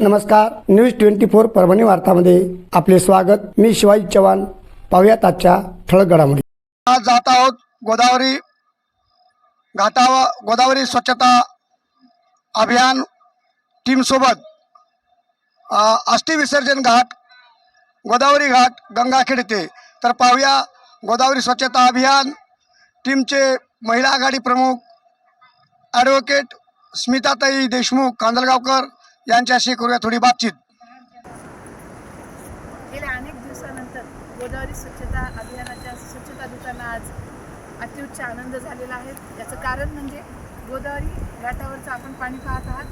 नमस्कार. News twenty four Parbhani वार्तामध्ये आपले स्वागत. मी शिवाजी चव्हाण. पाहुयात आजच्या ठळक घडामोडी आज जात आहोत गोदावरी घाटावर गोदावरी स्वच्छता अभियान टीमसोबत अ, विसर्जन घाट गोदावरी घाट गंगाखेड येथे तर पाहूया गोदावरी स्वच्छता अभियान टीमचे महिला आघाडी प्रमुख ॲडव्होकेट स्मिताताई देशमुख कांदलगावकर यांच्याशी करूया थोडी बातचीत गेल्या अनेक दिवसानंतर गोदावरी स्वच्छता अभियानाच्या स्वच्छता दुकानं आज अत्युच्च आनंद झालेला आहे. याचं कारण म्हणजे गोदावरी घाटावरचं आपण पाणी पाहत आहात.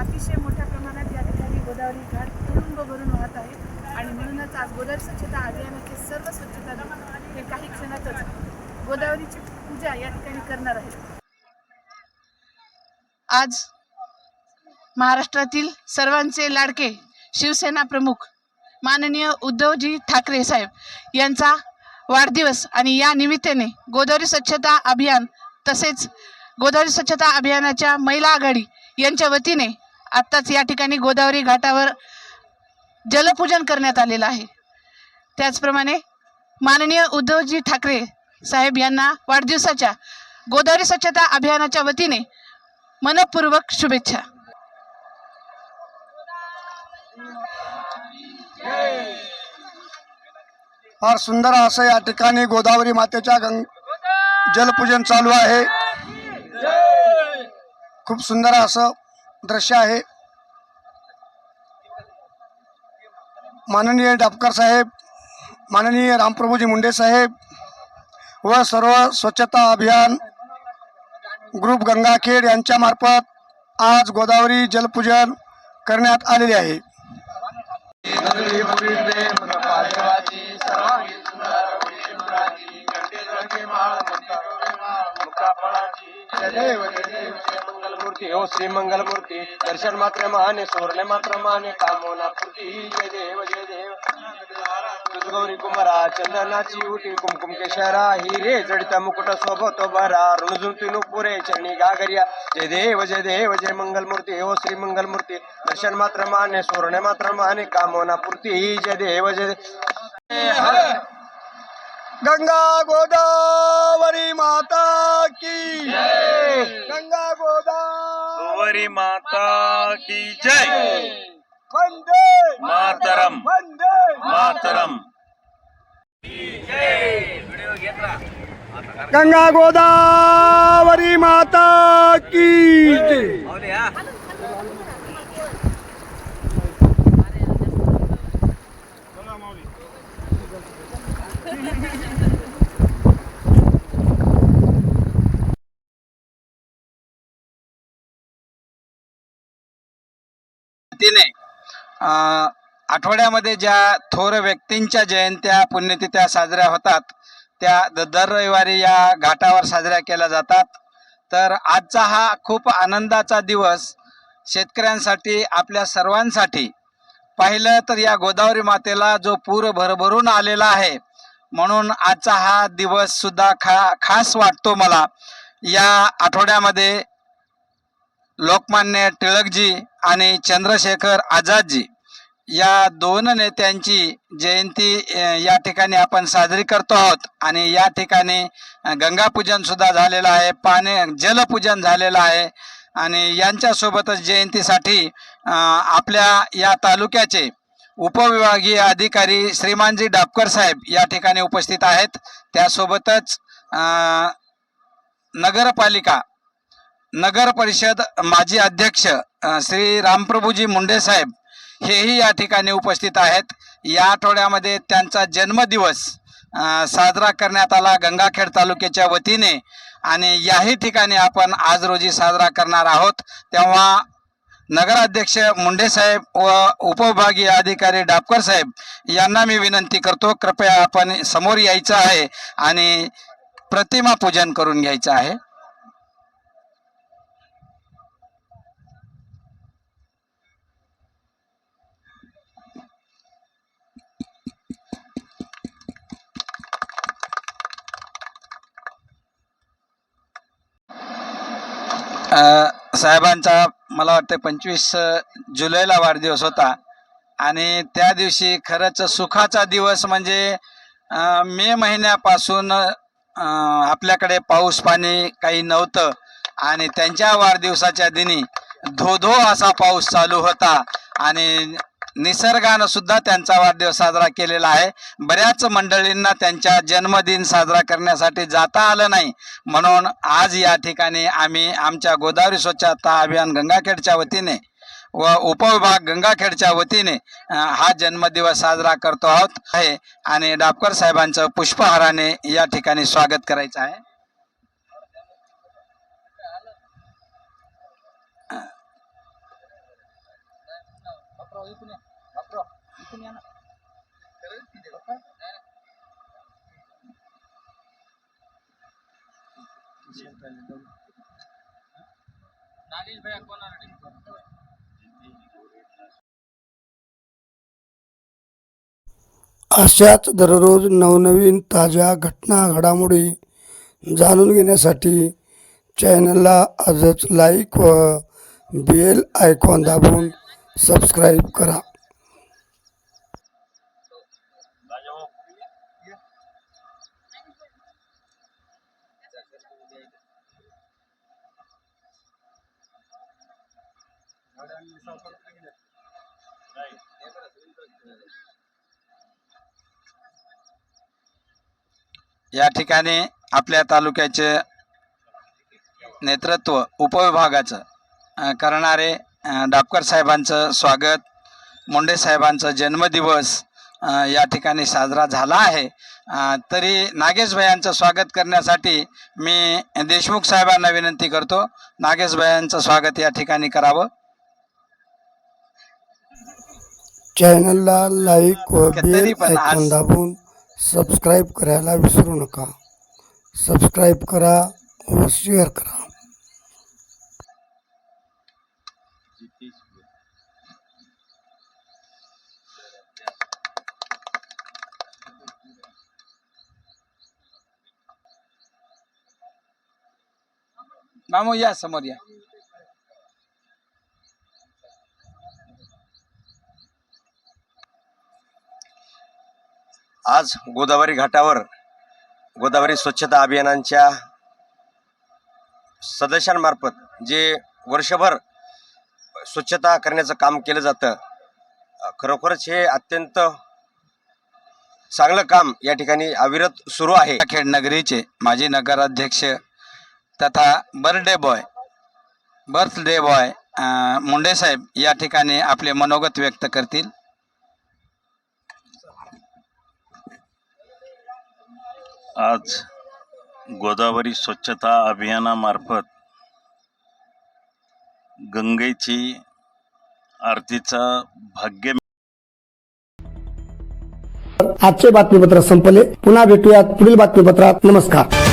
अतिशय मोठ्या प्रमाणात या ठिकाणी गोदावरी घाट तुडुंब भरून वाहत आहे. आणि म्हणूनच आज गोदावरी स्वच्छता अभियानाचे सर्व स्वच्छता हे काही क्षणातच गोदावरीची पूजा या ठिकाणी करणार आहेत. आज महाराष्ट्रातील सर्वांचे लाडके शिवसेना प्रमुख माननीय उद्धवजी ठाकरे साहेब यांचा वाढदिवस आणि या निमित्ताने गोदावरी स्वच्छता अभियान तसेच गोदावरी स्वच्छता अभियानाच्या महिला आघाडी यांच्या वतीने आत्ताच या ठिकाणी गोदावरी घाटावर जलपूजन करण्यात आलेलं आहे. त्याचप्रमाणे माननीय उद्धवजी ठाकरे साहेब यांना वाढदिवसाच्या गोदावरी स्वच्छता अभियानाच्या वतीने मनपूर्वक शुभेच्छा. फार सुंदर असं या ठिकाणी गोदावरी मातेच्या गंग जलपूजन चालू आहे. खूप सुंदर असं दृश्य आहे. माननीय डापकर साहेब माननीय रामप्रभूजी मुंडे साहेब व सर्व स्वच्छता अभियान ग्रुप गंगाखेड यांच्यामार्फत आज गोदावरी जलपूजन करण्यात आलेले आहे. मंगलमूर्ती. हो श्री मंगलमूर्ती दर्शन मात्र माने सोरले मात्र माने. कामोना पूर्ती जय देव जय देव. गौरी कुमारा चंदनाची उटी कुमकुम केशरा हिरे जडिता मुकुट सोबत भरा ऋणजुतीनु पुरे चरणी गागरिया जय देव जय देव जय मंगलमूर्ती. हो श्री मंगलमूर्ती हो, दर्शन मात्र माने सोरणे मात्र माने. कामोना पूर्ती जय देव जय गंगा गोदावरी माता की गंगा गोदावरी माता की जय। वंदे मातरम। वंदे। मातरम। गंगा गोदावरी माता की जय. तिने आठवड्यामध्ये ज्या थोर व्यक्तींच्या जयंत्या पुण्यतिथ्या साजऱ्या होतात त्या द- दर रविवारी या घाटावर साजऱ्या केल्या जातात. तर आजचा हा खूप आनंदाचा दिवस शेतकऱ्यांसाठी आपल्या सर्वांसाठी. पाहिलं तर या गोदावरी मातेला जो पूर भरभरून आलेला आहे म्हणून आजचा हा दिवस सुद्धा खा खास वाटतो मला. या आठवड्यामध्ये लोकमान्य टिळकजी आणि चंद्रशेखर आझादजी या दोन नेत्यांची जयंती या ठिकाणी आपण साजरी करतो आहोत. आणि या ठिकाणी गंगापूजनसुद्धा गंगापूजन सुद्धा झालेलं आहे पाणी जलपूजन झालेलं आहे. आणि यांच्यासोबतच जयंतीसाठी आपल्या या तालुक्याचे उपविभागीय अधिकारी श्रीमानजी डापकर साहेब या ठिकाणी उपस्थित आहेत. त्यासोबतच नगरपालिका नगर परिषद माजी अध्यक्ष श्री रामप्रभूजी मुंडे साहेब हेही या ठिकाणी उपस्थित आहेत. या आठवड्यामध्ये त्यांचा जन्मदिवस साजरा करण्यात आला गंगाखेड तालुक्याच्या वतीने. आणि याही ठिकाणी आपण आज रोजी साजरा करणार आहोत. तेव्हा नगराध्यक्ष मुंडे साहेब व उपविभागीय अधिकारी डापकर साहेब यांना मी विनंती करतो कृपया आपण समोर यायचं आहे आणि प्रतिमा पूजन करून घ्यायचं आहे. साहेबांचा मला वाटतं पंचवीस जुलैला वाढदिवस होता. आणि त्या दिवशी खरंच सुखाचा दिवस म्हणजे मे महिन्यापासून आपल्याकडे पाऊस पाणी काही नव्हतं. आणि त्यांच्या वाढदिवसाच्या दिनी धो धो असा पाऊस चालू होता. आणि निसर्गानं सुद्धा त्यांचा वाढदिवस साजरा केलेला आहे. बऱ्याच मंडळींना त्यांच्या जन्मदिन साजरा करण्यासाठी जाता आलं नाही. म्हणून आज या ठिकाणी आम्ही आमच्या गोदावरी स्वच्छता अभियान गंगाखेडच्या वतीने व उपविभाग गंगाखेडच्या वतीने हा जन्मदिवस साजरा करतो आहोत. आहे. आणि डापकर साहेबांचं पुष्पहाराने या ठिकाणी स्वागत करायचं आहे. अशाच दररोज नवनवीन ताज्या घटना घडामोडी जाणून घेण्यासाठी चॅनलला आजच लाईक व बेल आयकॉन दाबून सबस्क्राईब करा. या ठिकाणी आपल्या तालुक्याचे नेतृत्व उपविभागाचं करणारे डापकर साहेबांचं स्वागत मुंडे साहेबांचा जन्मदिवस या ठिकाणी साजरा झाला आहे. तरी नागेश भयांचं स्वागत करण्यासाठी मी देशमुख साहेबांना विनंती करतो. नागेश भयांचं स्वागत या ठिकाणी करावं. चॅनलला लाईक व बेल आयकॉन दाबून सबस्क्राईब करायला विसरू नका सबस्क्राईब करा। व शेअर करा। मामू या समोर या। आज गोदावरी घाटावर गोदावरी स्वच्छता अभियानांच्या सदस्यांमार्फत जे वर्षभर स्वच्छता करण्याचं काम केलं जातं खरोखरच हे अत्यंत चांगलं काम या ठिकाणी अविरत सुरू आहे. खेड नगरीचे माजी नगराध्यक्ष तथा birthday boy birthday boy Munde साहेब या ठिकाणी आपले मनोगत व्यक्त करतील. आज गोदावरी स्वच्छता अभियानामार्फत गंगेची आरतीचा भाग्य आजचे बातमीपत्र संपले. पुन्हा भेटूयात पुढील बातमीपत्रात. नमस्कार.